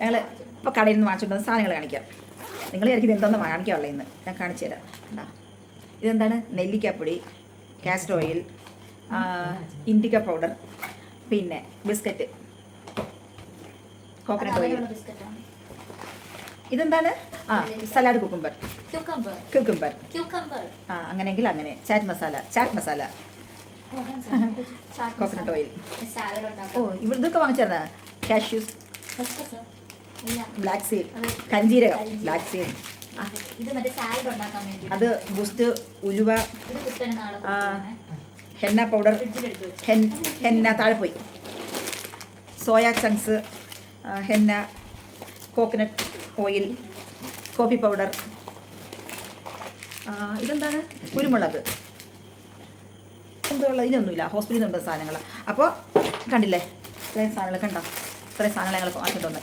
ഞങ്ങൾ ഇപ്പോൾ കടയിൽ നിന്ന് വാങ്ങിച്ചുകൊണ്ട് സാധനങ്ങൾ കാണിക്കാം. നിങ്ങൾ എനിക്ക് ഇത് എന്തെന്ന് കാണിക്കാവുള്ള ഇന്ന് ഞാൻ കാണിച്ചു തരാം. കണ്ടോ? ഇതെന്താണ്? നെല്ലിക്കപ്പൊടി കാസ്റ്റർ ഓയിൽ ഇൻഡിക്ക പൗഡർ പിന്നെ ബിസ്ക്കറ്റ് കോക്കനട്ട് ഓയിൽ ഇതെന്താണ്? ആ സലാഡ് കുക്കുംബർ ക്യൂക്കമ്പർ ആ അങ്ങനെയെങ്കിൽ അങ്ങനെ. ചാറ്റ് മസാല ചാറ്റ് മസാല കോക്കനട്ട് ഓയിൽ ഓ ഇവിടെ ഇതൊക്കെ വാങ്ങിച്ചതാ? Cashews black seed. കഞ്ചീരകം. Black seed അത് ബൂസ്റ്റ് ഉലുവ ഹെന്ന പൗഡർ ഹെന്ന താഴെ പോയി soya chunks henna coconut oil coffee powder ഇതെന്താണ്? കുരുമുളക്. എന്തുള്ള ഇതിനൊന്നുമില്ല ഹോസ്പിറ്റലിൽ നിന്നുണ്ട് സാധനങ്ങൾ. അപ്പോൾ കണ്ടില്ലേ? ഇത്രയും സാധനങ്ങൾ കണ്ടോ? ഇത്രയും സാധനങ്ങൾ ഞങ്ങൾ